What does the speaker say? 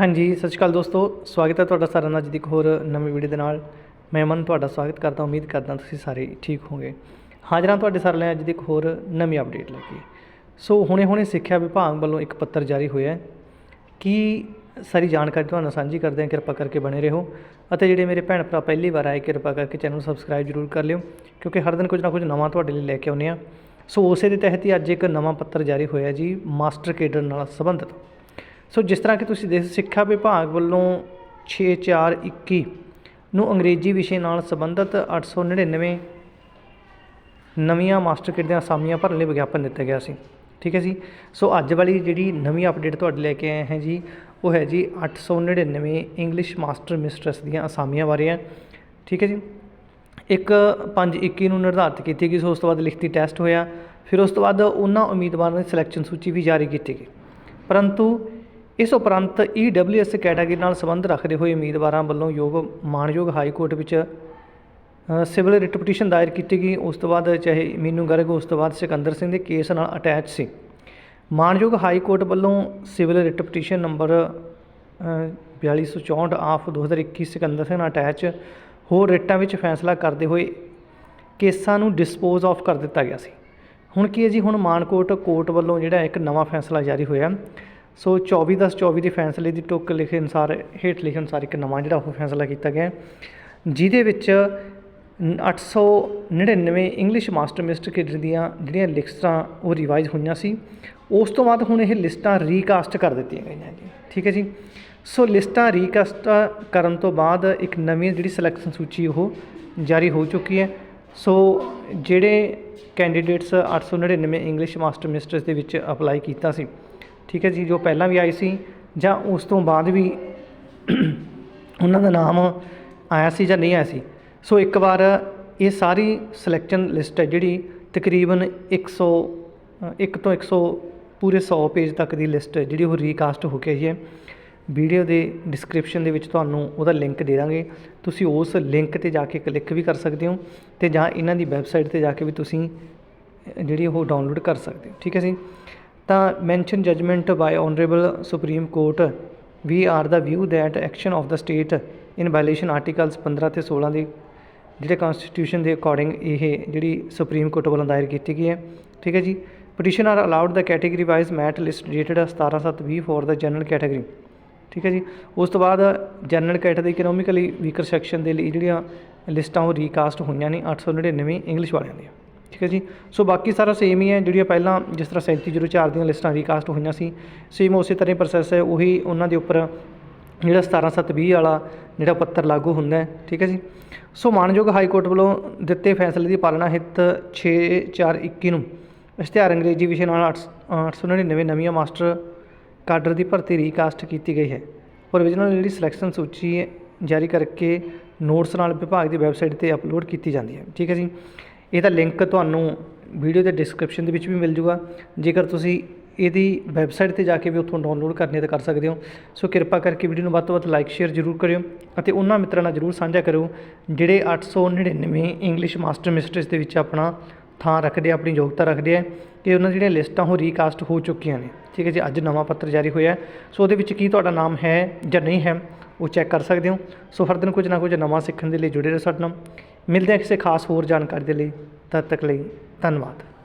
ਹਾਂਜੀ, ਸਤਿ ਸ਼੍ਰੀ ਅਕਾਲ ਦੋਸਤੋ। ਸਵਾਗਤ ਹੈ ਤੁਹਾਡਾ ਸਾਰਿਆਂ ਦਾ ਅੱਜ ਦੀ ਇੱਕ ਹੋਰ ਨਵੀਂ ਵੀਡੀਓ ਦੇ ਨਾਲ। ਮੈਂ ਮਨ ਤੁਹਾਡਾ ਸਵਾਗਤ ਕਰਦਾ ਉਮੀਦ ਕਰਦਾ ਤੁਸੀਂ ਸਾਰੇ ਠੀਕ ਹੋਵੋਗੇ। ਹਾਜ਼ਰ ਹਾਂ ਤੁਹਾਡੇ ਸਾਰਿਆਂ ਲਈ ਅੱਜ ਦੀ ਇੱਕ ਹੋਰ ਨਵੀਂ ਅਪਡੇਟ ਲੈ ਕੇ। ਸੋ, ਹੁਣੇ-ਹੁਣੇ ਸਿੱਖਿਆ ਵਿਭਾਗ ਵੱਲੋਂ ਇੱਕ ਪੱਤਰ ਜਾਰੀ ਹੋਇਆ ਹੈ। ਕਿ ਸਾਰੀ ਜਾਣਕਾਰੀ ਤੁਹਾਨੂੰ ਸਾਂਝੀ ਕਰਦੇ ਹਾਂ, ਕਿਰਪਾ ਕਰਕੇ ਬਣੇ ਰਹੋ। ਅਤੇ ਜਿਹੜੇ ਮੇਰੇ ਭੈਣ ਭਰਾ ਪਹਿਲੀ ਵਾਰ ਆਏ, ਕਿਰਪਾ ਕਰਕੇ ਚੈਨਲ ਨੂੰ ਸਬਸਕ੍ਰਾਈਬ ਜ਼ਰੂਰ ਕਰ ਲਿਓ, ਕਿਉਂਕਿ ਹਰ ਦਿਨ ਕੁਝ ਨਾ ਕੁਝ ਨਵਾਂ ਤੁਹਾਡੇ ਲਈ ਲੈ ਕੇ ਆਉਂਦੇ ਹਾਂ। ਸੋ, ਉਸੇ ਦੇ ਤਹਿਤ ਹੀ ਅੱਜ ਇੱਕ ਨਵਾਂ ਪੱਤਰ ਜਾਰੀ ਹੋਇਆ ਜੀ, ਮਾਸਟਰ ਕੇਡਰ ਨਾਲ ਸੰਬੰਧਿਤ। ਸੋ ਜਿਸ ਤਰ੍ਹਾਂ ਕਿ ਤੁਸੀਂ ਦੇਖ ਸਿੱਖਿਆ ਵਿਭਾਗ ਵੱਲੋਂ 6421 ਨੂੰ ਅੰਗਰੇਜ਼ੀ ਵਿਸ਼ੇ ਨਾਲ ਸੰਬੰਧਿਤ 899 ਨਵੀਆਂ ਮਾਸਟਰ ਕਿਟ ਦੀਆਂ ਅਸਾਮੀਆਂ ਭਰਨ ਲਈ ਵਿਗਿਆਪਨ ਦਿੱਤਾ ਗਿਆ ਸੀ। ਠੀਕ ਹੈ ਜੀ? ਸੋ ਅੱਜ ਵਾਲੀ ਜਿਹੜੀ ਨਵੀਂ ਅਪਡੇਟ ਤੁਹਾਡੇ ਲੈ ਕੇ ਆਏ ਹਾਂ ਜੀ, ਉਹ ਹੈ ਜੀ 899 ਇੰਗਲਿਸ਼ ਮਾਸਟਰ ਮਿਸਟਰਸ ਦੀਆਂ ਅਸਾਮੀਆਂ ਬਾਰੇ ਹੈ। ਠੀਕ ਹੈ ਜੀ? ਇੱਕ 521 ਨੂੰ ਨਿਰਧਾਰਿਤ ਕੀਤੀ ਗਈ ਸੋ, ਉਸ ਤੋਂ ਬਾਅਦ ਲਿਖਤੀ ਟੈਸਟ ਹੋਇਆ। ਫਿਰ ਉਸ ਤੋਂ ਬਾਅਦ ਉਹਨਾਂ ਉਮੀਦਵਾਰਾਂ ਦੀ ਸਿਲੈਕਸ਼ਨ ਸੂਚੀ ਵੀ ਜਾਰੀ ਕੀਤੀ ਗਈ। ਪਰੰਤੂ ਇਸ ਉਪਰੰਤ ਈਡਬਲਯੂਐਸ ਕੈਟਾਗਰੀ ਨਾਲ ਸੰਬੰਧ ਰੱਖਦੇ ਹੋਏ ਉਮੀਦਵਾਰਾਂ ਵੱਲੋਂ ਯੋਗ ਮਾਣਯੋਗ ਹਾਈ ਕੋਰਟ ਵਿੱਚ ਸਿਵਲ ਰਿਟ ਪਟੀਸ਼ਨ ਦਾਇਰ ਕੀਤੀ ਗਈ। ਉਸ ਤੋਂ ਬਾਅਦ ਚਾਹੇ ਮੀਨੂ ਗਰਗ ਉਸ ਤੋਂ ਬਾਅਦ ਸਿਕੰਦਰ ਸਿੰਘ ਦੇ ਕੇਸ ਨਾਲ ਅਟੈਚ ਸੀ। ਮਾਣਯੋਗ ਹਾਈ ਕੋਰਟ ਵੱਲੋਂ civil writ petition number uh, 4264 of 2021 Sikandar Singh ਨਾਲ ਅਟੈਚ ਹੋਰ ਰਿਟਾਂ ਵਿੱਚ ਫੈਸਲਾ ਕਰਦੇ ਹੋਏ ਕੇਸਾਂ ਨੂੰ ਡਿਸਪੋਜ਼ ਆਫ ਕਰ ਦਿੱਤਾ ਗਿਆ ਸੀ। ਹੁਣ ਕੀ ਹੈ ਜੀ? ਹੁਣ ਮਾਨਕੋਟ ਕੋਰਟ ਵੱਲੋਂ ਜਿਹੜਾ ਇੱਕ ਨਵਾਂ ਫੈਸਲਾ ਜਾਰੀ ਹੋਇਆ। ਸੋ 24 ਦਸ 24 ਦੇ ਫੈਸਲੇ ਦੀ ਟੁੱਕ ਲਿਖੇ ਅਨੁਸਾਰ, ਹੇਠ ਲਿਖੇ ਅਨੁਸਾਰ ਇੱਕ ਨਵਾਂ ਜਿਹੜਾ ਉਹ ਫੈਸਲਾ ਕੀਤਾ ਗਿਆ ਜਿਹਦੇ ਵਿੱਚ 899 ਇੰਗਲਿਸ਼ ਮਾਸਟਰ ਮਿਸਟਰ ਕੇਡਰ ਦੀਆਂ ਜਿਹੜੀਆਂ ਲਿਸਟਾਂ ਉਹ ਰਿਵਾਈਜ਼ ਹੋਈਆਂ ਸੀ, ਉਸ ਤੋਂ ਬਾਅਦ ਹੁਣ ਇਹ ਲਿਸਟਾਂ ਰੀਕਾਸਟ ਕਰ ਦਿੱਤੀਆਂ ਗਈਆਂ ਜੀ ਠੀਕ ਹੈ ਜੀ? ਸੋ ਲਿਸਟਾਂ ਰੀਕਾਸਟ ਕਰਨ ਤੋਂ ਬਾਅਦ ਇੱਕ ਨਵੀਂ ਜਿਹੜੀ ਸਿਲੈਕਸ਼ਨ ਸੂਚੀ ਉਹ ਜਾਰੀ ਹੋ ਚੁੱਕੀ ਹੈ। ਸੋ ਜਿਹੜੇ ਕੈਂਡੀਡੇਟਸ 899 ਇੰਗਲਿਸ਼ ਮਾਸਟਰ ਮਿਸਟਰਸ ਦੇ ਵਿੱਚ ਅਪਲਾਈ ਕੀਤਾ ਸੀ ਠੀਕ ਹੈ ਜੀ ਜੋ ਪਹਿਲਾਂ ਵੀ ਆਈ ਸੀ ਜਾਂ ਉਸ ਤੋਂ ਬਾਅਦ ਵੀ ਉਹਨਾਂ ਦਾ ਨਾਮ ਆਇਆ ਸੀ ਜਾਂ ਨਹੀਂ ਆਇਆ ਸੀ। ਸੋ ਇੱਕ ਵਾਰ ਇਹ ਸਾਰੀ ਸਿਲੈਕਸ਼ਨ ਲਿਸਟ ਹੈ ਜਿਹੜੀ ਤਕਰੀਬਨ 100 ਅ, ਇੱਕ ਤੋਂ 100 ਪੂਰੇ 100 ਪੇਜ ਤੱਕ ਦੀ ਲਿਸਟ ਹੈ ਜਿਹੜੀ ਉਹ ਰੀਕਾਸਟ ਹੋ ਕੇ ਆਈ ਹੈ। ਵੀਡੀਓ ਦੇ ਡਿਸਕ੍ਰਿਪਸ਼ਨ ਦੇ ਵਿੱਚ ਤੁਹਾਨੂੰ ਉਹਦਾ ਲਿੰਕ ਦੇ ਦਾਂਗੇ। ਤੁਸੀਂ ਉਸ ਲਿੰਕ ਤੇ ਜਾ ਕੇ ਕਲਿੱਕ ਵੀ ਕਰ ਸਕਦੇ ਹੋ ਤੇ ਜਾਂ ਇਹਨਾਂ ਦੀ ਵੈਬਸਾਈਟ ਤੇ ਜਾ ਕੇ ਵੀ ਤੁਸੀਂ ਜਿਹੜੀ ਉਹ ਡਾਊਨਲੋਡ ਕਰ ਸਕਦੇ ਹੋ। ਠੀਕ ਹੈ ਜੀ? ਤਾਂ mention judgment by honourable supreme court we are the view that action of the state in violation articles 15 ਤੇ 16 ਦੇ ਜਿਹੜੇ ਕਨਸਟੀਟਿਊਸ਼ਨ ਦੇ ਅਕੋਰਡਿੰਗ ਇਹ ਜਿਹੜੀ ਸੁਪਰੀਮ ਕੋਰਟ ਵੱਲੋਂ ਦਾਇਰ ਕੀਤੀ ਗਈ ਹੈ, ਠੀਕ ਹੈ ਜੀ? Petition are allowed the category wise merit list dated 17720 for the general category ਠੀਕ ਹੈ ਜੀ? ਉਸ ਤੋਂ ਬਾਅਦ general category economically weaker section ਦੇ ਲਈ ਜਿਹੜੀਆਂ ਲਿਸਟਾਂ ਉਹ ਰੀਕਾਸਟ ਹੋਈਆਂ ਨੇ 899 ਇੰਗਲਿਸ਼ ਵਾਲਿਆਂ ਦੀਆਂ। ਠੀਕ ਹੈ ਜੀ? ਸੋ ਬਾਕੀ ਸਾਰਾ ਸੇਮ ਹੀ ਹੈ, ਜਿਹੜੀਆਂ ਪਹਿਲਾਂ ਜਿਸ ਤਰ੍ਹਾਂ 3704 ਦੀਆਂ ਲਿਸਟਾਂ ਰੀਕਾਸਟ ਹੋਈਆਂ ਸੀ ਸੇਮ ਉਸੇ ਤਰ੍ਹਾਂ ਹੀ ਪ੍ਰੋਸੈਸ ਹੈ, ਉਹੀ ਉਹਨਾਂ ਦੇ ਉੱਪਰ ਜਿਹੜਾ 17720 ਵਾਲਾ ਜਿਹੜਾ ਪੱਤਰ ਲਾਗੂ ਹੁੰਦਾ ਹੈ, ਠੀਕ ਹੈ ਜੀ? ਸੋ ਮਾਨਯੋਗ ਹਾਈ ਕੋਰਟ ਵੱਲੋਂ ਦਿੱਤੇ ਫੈਸਲੇ ਦੀ ਪਾਲਣਾ ਹਿੱਤ 6421 ਨੂੰ ਇਸ਼ਤਿਹਾਰ ਅੰਗਰੇਜ਼ੀ ਵਿਸ਼ੇ ਨਾਲ 899 ਨਵੀਆਂ ਮਾਸਟਰ ਕਾਡਰ ਦੀ ਭਰਤੀ ਰੀਕਾਸਟ ਕੀਤੀ ਗਈ ਹੈ। ਪ੍ਰੋਵੀਜ਼ਨਲ ਜਿਹੜੀ ਸਿਲੈਕਸ਼ਨ ਸੂਚੀ ਜਾਰੀ ਕਰਕੇ ਨੋਟਸ ਨਾਲ ਵਿਭਾਗ ਦੀ ਵੈਬਸਾਈਟ ਤੇ ਅਪਲੋਡ ਕੀਤੀ ਜਾਂਦੀ ਹੈ, ਠੀਕ ਹੈ ਜੀ? ਇਹਦਾ ਲਿੰਕ ਤੁਹਾਨੂੰ ਵੀਡੀਓ ਦੇ ਡਿਸਕ੍ਰਿਪਸ਼ਨ ਦੇ ਵਿੱਚ ਵੀ ਮਿਲ ਜੂਗਾ। ਜੇਕਰ ਤੁਸੀਂ ਇਹਦੀ ਵੈਬਸਾਈਟ ਤੇ ਜਾ ਕੇ ਵੀ ਉੱਥੋਂ ਡਾਊਨਲੋਡ ਕਰਨੀ ਤਾਂ ਕਰ ਸਕਦੇ ਹੋ। ਸੋ ਕਿਰਪਾ ਕਰਕੇ ਵੀਡੀਓ ਨੂੰ ਵੱਧ ਤੋਂ ਵੱਧ ਲਾਈਕ ਸ਼ੇਅਰ ਜ਼ਰੂਰ ਕਰਿਓ ਅਤੇ ਉਹਨਾਂ ਮਿੱਤਰਾਂ ਨਾਲ ਜ਼ਰੂਰ ਸਾਂਝਾ ਕਰਿਓ, ਜਿਹੜੇ 899 ਇੰਗਲਿਸ਼ ਮਾਸਟਰ ਮਿਸਟਰਸ ਦੇ ਵਿੱਚ ਆਪਣਾ ਥਾਂ ਰੱਖਦੇ ਆ, ਆਪਣੀ ਯੋਗਤਾ ਰੱਖਦੇ ਆ ਕਿ ਉਹਨਾਂ ਜਿਹੜੀਆਂ ਲਿਸਟਾਂ ਉਹ ਰੀਕਾਸਟ ਹੋ ਚੁੱਕੀਆਂ ਨੇ। ਠੀਕ ਹੈ ਜੀ, ਅੱਜ ਨਵਾਂ ਪੱਤਰ ਜਾਰੀ ਹੋਇਆ ਸੋ ਉਹਦੇ ਵਿੱਚ ਕੀ ਤੁਹਾਡਾ ਨਾਮ ਹੈ ਜਾਂ ਨਹੀਂ ਹੈ? ਉਹ ਚੈੱਕ ਕਰ ਸਕਦੇ ਹੋ। ਸੋ ਹਰ ਦਿਨ ਕੁਝ ਨਾ ਕੁਝ ਨਵਾਂ ਸਿੱਖਣ ਦੇ ਲਈ ਜੁੜੇ ਰਹੋ ਸਾਡੇ ਨਾਲ। ਮਿਲਦੇ ਹਾਂ ਕਿਸੇ ਖਾਸ ਹੋਰ ਜਾਣਕਾਰੀ ਦੇ ਲਈ। ਤਦ ਤੱਕ ਲਈ ਧੰਨਵਾਦ।